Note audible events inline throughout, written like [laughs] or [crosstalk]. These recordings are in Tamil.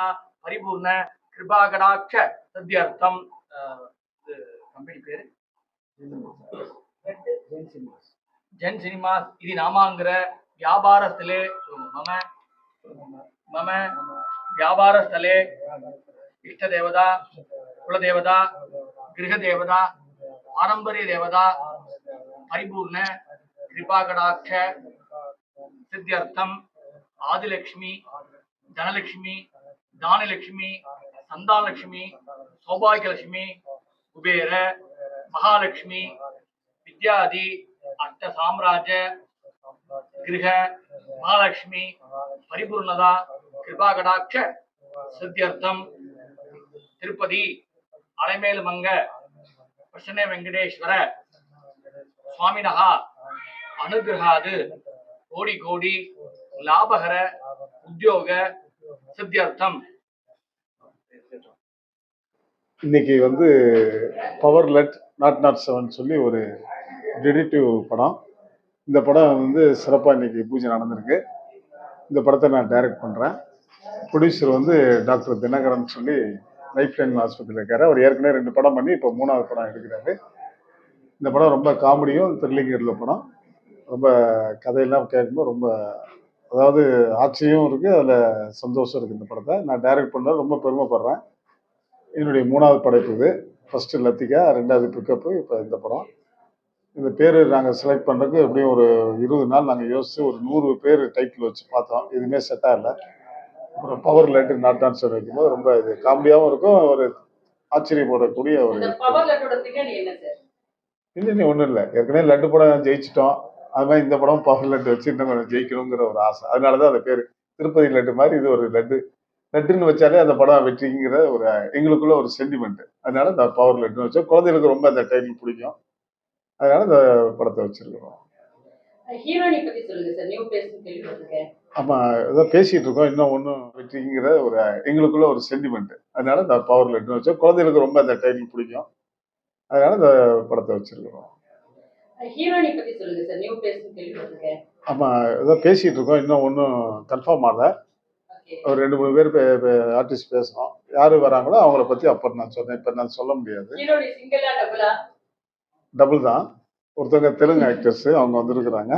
பரிபூர்ணதா பரிபூர்ண கிருபாகடாட்ச சத்தியர்த்தம். கம்பெனி பேரு? ஜென் சினிமாஸ் இது நாமாங்கிற வியாபாரஸ்தலே மம மம வியாபாரஸ்தலே இஷ்டதேவதா குலதேவதா கிரகதேவதா பாரம்பரிய தேவதா பரிபூர்ண கிருபாகடாட்ச சித்தியர்த்தம் ஆதிலக்ஷ்மி தனலக்ஷ்மி தானலக்ஷ்மி சந்தானலக்ஷ்மி சௌபாகியலட்சுமி குபேர மகாலட்சுமி வித்யாதி அஷ்ட சாம்ராஜ கிரக மகாலட்சுமி பரிபூர்ணதா கிருபாகடாட்ச சித்தியர்த்தம் திருப்பதி அலைமேலுமங்க பிரசன்ன வெங்கடேஸ்வர சுவாமினகா அனுகிரகாது கோடி கோடி லாபகர உத்தியோக சித்தியார்த்தம். இன்னைக்கு வந்து power led nought nought seven சொல்லி ஒரு டெடிட்டிவ் படம். இந்த படம் வந்து சிறப்பாக இன்னைக்கு பூஜை நடந்திருக்கு. இந்த படத்தை நான் டைரக்ட் பண்ணுறேன் ப்ரொடியூசர் வந்து டாக்டர் தினகரன் சொல்லி லைஃப் லைன் ஆஸ்பத்திரியில் இருக்காரு. அவர் ஏற்கனவே ரெண்டு படம் பண்ணி இப்போ மூணாவது படம் எடுக்கிறாரு. இந்த படம் ரொம்ப காமெடியும் த்ரில்லிங் உள்ள படம். ரொம்ப கதையெல்லாம் கேட்கும்போது ரொம்ப அதாவது ஆச்சரியம் இருக்குது அதில் சந்தோஷம் இருக்குது இந்த படத்தை நான் டைரக்ட் பண்ணது ரொம்ப பெருமைப்படுறேன். என்னுடைய மூணாவது படைப்பு இது. ஃபஸ்ட்டு லத்திகா ரெண்டாவது பிக்கப்பு இப்போ இந்த படம். இந்த பேர் நாங்கள் செலக்ட் பண்ணுறதுக்கு எப்படியும் ஒரு இருபது நாள் நாங்கள் யோசித்து ஒரு நூறு பேர் டைட்டில் வச்சு பார்த்தோம். எதுவுமே செட் ஆகல. அப்புறம் பவர் லெட்டு நாட் டான்ஸர் வைக்கும்போது ரொம்ப இது காமெடியாகவும் இருக்கும் ஒரு ஆச்சரியப்படக்கூடிய ஒரு இன்னும் ஒன்றும் இல்லை ஏற்கனவே லட்டு படம் ஜெயிச்சிட்டோம். அது மாதிரி இந்த படம் பவர் லட்டு வச்சு இன்னும் கொஞ்சம் ஜெயிக்கணுங்கிற ஒரு ஆசை. அதனால தான் அந்த பேர் திருப்பதி லட்டு மாதிரி இது ஒரு லட்டு. லட்டுன்னு வச்சாலே அந்த படம் வெற்றிங்கிற ஒரு எங்களுக்குள்ள ஒரு சென்டிமெண்ட் அதனால இந்த பவர் லட்டுன்னு வச்சோம். குழந்தைகளுக்கு ரொம்ப அந்த டைட்டில் பிடிக்கும். அதனால இந்த படத்தை வச்சிருக்கிறோம். ஆமா ஏதோ பேசிட்டு இருக்கோம். இன்னும் ஒன்றும் வெற்றிங்கிற ஒரு எங்களுக்குள்ள ஒரு சென்டிமெண்ட் அதனால இந்த பவர் லட்டுன்னு வச்சோம். குழந்தைகளுக்கு ரொம்ப அந்த டைட்டில் பிடிக்கும். அதனால இந்த படத்தை வச்சிருக்கிறோம். ஹீரோயினி பத்தி சொல்லுங்க சார். நியூ பேஸ் கேள்விப்பட்டிருக்கேன். ஆமா ஏதோ பேசிட்டு இருக்கோம். இன்னும் ஒன்றும் கன்ஃபார்ம் ஆகல. ஒரு ரெண்டு மூணு பேர் ஆர்டிஸ்ட் பேசுகிறோம் யார் வராங்களோ அவங்கள பற்றி அப்புறம் நான் சொன்னேன். இப்போ நான் சொல்ல முடியாது. டபுளா டபுள் தான். ஒருத்தவங்க தெலுங்கு ஆக்டர்ஸ் அவங்க வந்திருக்கிறாங்க.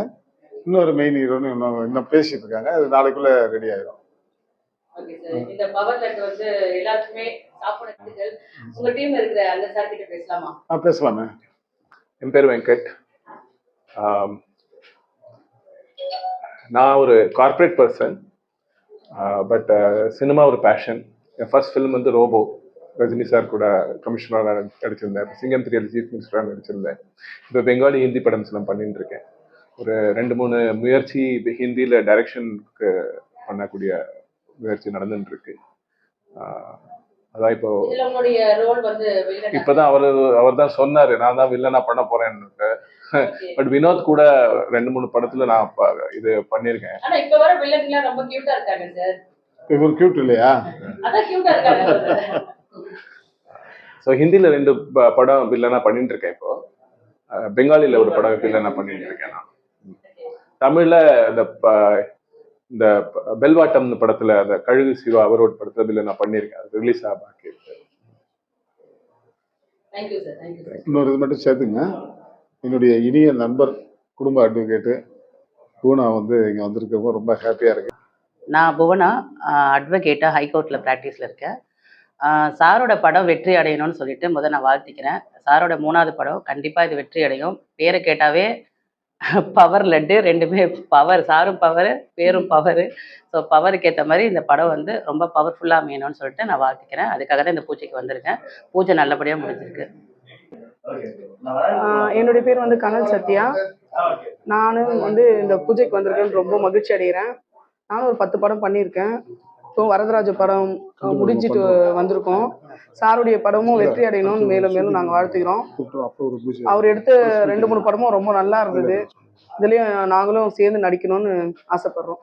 இன்னொரு மெயின் ஹீரோன்னு இன்னும் இன்னும் பேசிட்டு இருக்காங்க. அது நாளைக்குள்ள ரெடி ஆயிடும் ஓகே சார். இந்த பவர் லட் வந்து எல்லாருக்குமே சாப்பிடுறதுக்கு உங்க டீம்ல இருக்கிற அந்த சார் கிட்ட பேசலாமா? ஆ பேசலாமே. என் பேர் வெங்கட். நான் ஒரு கார்ப்பரேட் பர்சன் பட் சினிமா ஒரு பேஷன் என் ஃபர்ஸ்ட் ஃபிலிம் வந்து ரோபோ ரஜினி சார் கூட கமிஷனராக நடிச்சிருந்தேன். சிங்கம் த்ரீயில் சீஃப் மினிஸ்டராக நடிச்சிருந்தேன். இப்போ பெங்காலி ஹிந்தி படம் சில பண்ணிட்டு இருக்கேன். ஒரு ரெண்டு மூணு முயற்சி இப்போ ஹிந்தியில் டைரக்ஷனுக்கு பண்ணக்கூடிய முயற்சி நடந்துட்டு இருக்கு. அதான் இப்போ இப்பதான் அவரு அவர் தான் சொன்னாரு. நான் தான் வில்லனா பண்ண போறேன்னு Okay. [laughs] பட் வினோத் கூட ரெண்டு மூணு படத்துல நான் இது பண்ணியிருக்கேன் ஆனா இப்ப வர வில்லன்லாம் ரொம்ப கியூட்டா இருக்காங்க சார் இவர் கியூட் இல்லையா. ஸோ ஹிந்தில ரெண்டு ப- படம் வில்லனா பண்ணிட்டு இருக்கேன் இப்போ. அஹ் பெங்காலில ஒரு படம் வில்லனா பண்ணிட்டு இருக்கேன் நான். தமிழ்ல இந்த ப- இந்த ப- பெல்வாட்டம்னு படத்துல அந்த கழுகு சிவா அவரோட படத்துல வில்லனா பண்ணியிருக்கேன் அது ரிலீஸ் ஆக பாக்கி இருக்கு. இன்னொரு இது மட்டும் சேர்த்துங்க. என்னுடைய இனிய நண்பர் குடும்ப அட்வொகேட்டு பூனா வந்து இங்கே வந்திருக்கவங்க ரொம்ப ஹாப்பியாக இருக்கு. நான் புவனா அட்வொகேட்டாக ஹைகோர்ட்டில் ப்ராக்டிஸில் இருக்கேன். சாரோட படம் வெற்றி அடையணும்னு சொல்லிட்டு முதல் நான் வாழ்த்திக்கிறேன். சாரோட மூணாவது படம் கண்டிப்பாக இது வெற்றி அடையும். பேரை கேட்டாவே பவர் லட்டு ரெண்டுமே பவர் சாரும் பவர் பேரும் பவர் ஸோ பவருக்கு ஏற்ற மாதிரி இந்த படம் வந்து ரொம்ப பவர்ஃபுல்லாக அமையணும்னு சொல்லிட்டு நான் வாழ்த்திக்கிறேன். அதுக்காக தான் இந்த பூஜைக்கு வந்திருக்கேன். பூஜை நல்லபடியாக முடிஞ்சிருக்கு. என்னுடைய பேர் வந்து கனல் சத்யா. நானும் வந்து இந்த பூஜைக்கு வந்திருக்கேன் ரொம்ப மகிழ்ச்சி அடைகிறேன். நானும் ஒரு பத்து படம் பண்ணியிருக்கேன். இப்போ வரதராஜ படம் முடிஞ்சிட்டு வந்திருக்கோம். சாருடைய படமும் வெற்றி அடையணும்னு மேலும் மேலும் நாங்கள் வாழ்த்துக்கிறோம் அவர் எடுத்த ரெண்டு மூணு படமும் ரொம்ப நல்லா இருந்தது. இதுலேயும் நாங்களும் சேர்ந்து நடிக்கணும்னு ஆசைப்படுறோம்.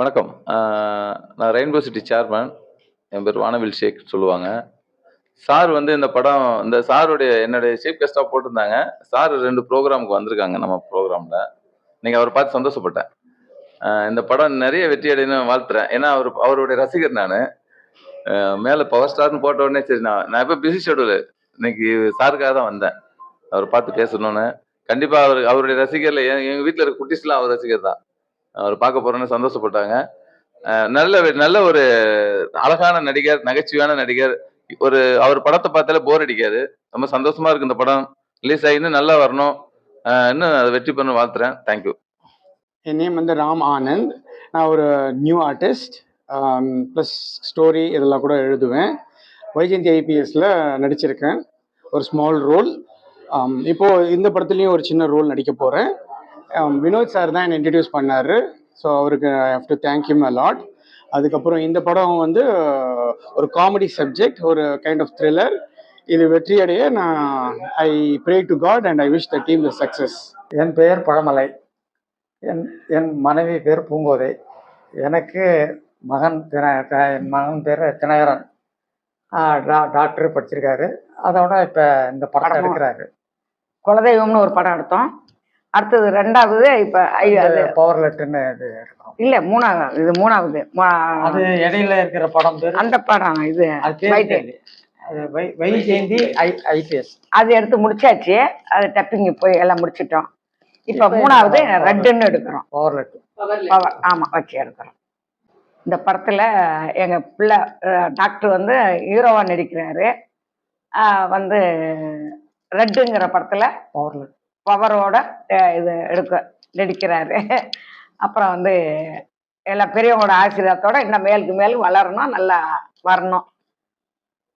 வணக்கம். நான் ரெயின்போ சிட்டி சேர்மன் என் பேர் வானவில் ஷேக் சொல்லுவாங்க. சார் வந்து இந்த படம் இந்த சாருடைய என்னுடைய சீஃப் கெஸ்டாக போட்டிருந்தாங்க. சார் ரெண்டு ப்ரோக்ராமுக்கு வந்திருக்காங்க நம்ம ப்ரோக்ராமில் நீங்கள் அவரை பார்த்து சந்தோஷப்பட்டேன். இந்த படம் நிறைய வெற்றி அடையணும் வாழ்த்துறேன். ஏன்னா அவர் அவருடைய ரசிகர் நான். மேலே பவர் ஸ்டார்னு போட்ட உடனே சரி நான் நான் இப்போ பிஸி ஷெடியூலு இன்னைக்கு சாருக்காக தான் வந்தேன். அவர் பார்த்து பேசணும்னு. கண்டிப்பாக அவர் அவருடைய ரசிகர்ல என் வீட்டில் இருக்க குட்டிஸ்லாம் அவர் ரசிகர் தான். அவர் பார்க்க போகிறோன்னு சந்தோஷப்பட்டாங்க. நல்ல நல்ல ஒரு அழகான நடிகர் நகைச்சுவையான நடிகர். ஒரு அவர் படத்தை பார்த்தாலே போர் அடிக்காது. ரொம்ப சந்தோஷமா இருக்கு இந்த படம். ரிலீஸ் ஆகி நல்லா வரணும். இன்னும் அதை வெற்றி பண்ண வாழ்த்துறேன். தேங்க்யூ என் நேம் வந்து ராம் ஆனந்த். நான் ஒரு நியூ ஆர்டிஸ்ட் ப்ளஸ் ஸ்டோரி இதெல்லாம் கூட எழுதுவேன். வைஜெயந்தி ஐபிஎஸ்ல நடிச்சிருக்கேன். ஒரு ஸ்மால் ரோல் இப்போது இந்த படத்துலேயும் ஒரு சின்ன ரோல் நடிக்க போகிறேன் வினோத் சார் தான் என்னை இன்ட்ரடியூஸ் பண்ணார். ஸோ அவருக்கு I have to thank you lot அதுக்கப்புறம் இந்த படம் வந்து ஒரு காமெடி சப்ஜெக்ட் ஒரு கைண்ட் ஆஃப் த்ரில்லர் இது வெற்றியடைய நான் I pray to god and I wish the team the success என் பெயர் பழமலை. என் என் மனைவி பேர் பூங்கோதை. எனக்கு மகன் தின என் மகன் பேர் தினகரன். ஆ, டா- டாக்டர் படிச்சிருக்காரு. அதோட இப்போ இந்த படம்? எடுக்கிறாரு. குலதெய்வம்னு ஒரு படம் எடுத்தோம். அடுத்தது ரெண்டாவது இப்ப பவர் லெட்டுன்னு இல்ல மூணாவது இது மூணாவது. அது இடையில இருக்கிற படம் பேர்? அந்த படம் இது. Vyjayanthi I IPS. அது எடுத்து முடிச்சாச்சு. அது டப்பிங் போய் எல்லாம் முடிச்சிட்டோம். இப்ப மூணாவது ரெட்டுன்னு எடுக்கிறோம். பவர் லெட்டு பவர் பவர் ஆமா வச்சு எடுக்கிறோம். இந்த படத்துல எங்க பிள்ளை டாக்டர் வந்து ஹீரோவா நடிக்கிறாரு. வந்து ரெட்டுங்கிற படத்துல பவர் லெட் பவரோட இது எடுக்க நடிக்கிறாரு. அப்புறம் வந்து எல்லா பெரியவங்களோட ஆசீர்வாதத்தோட இன்னும் மேலுக்கு மேலும் வளரணும் நல்லா வரணும்.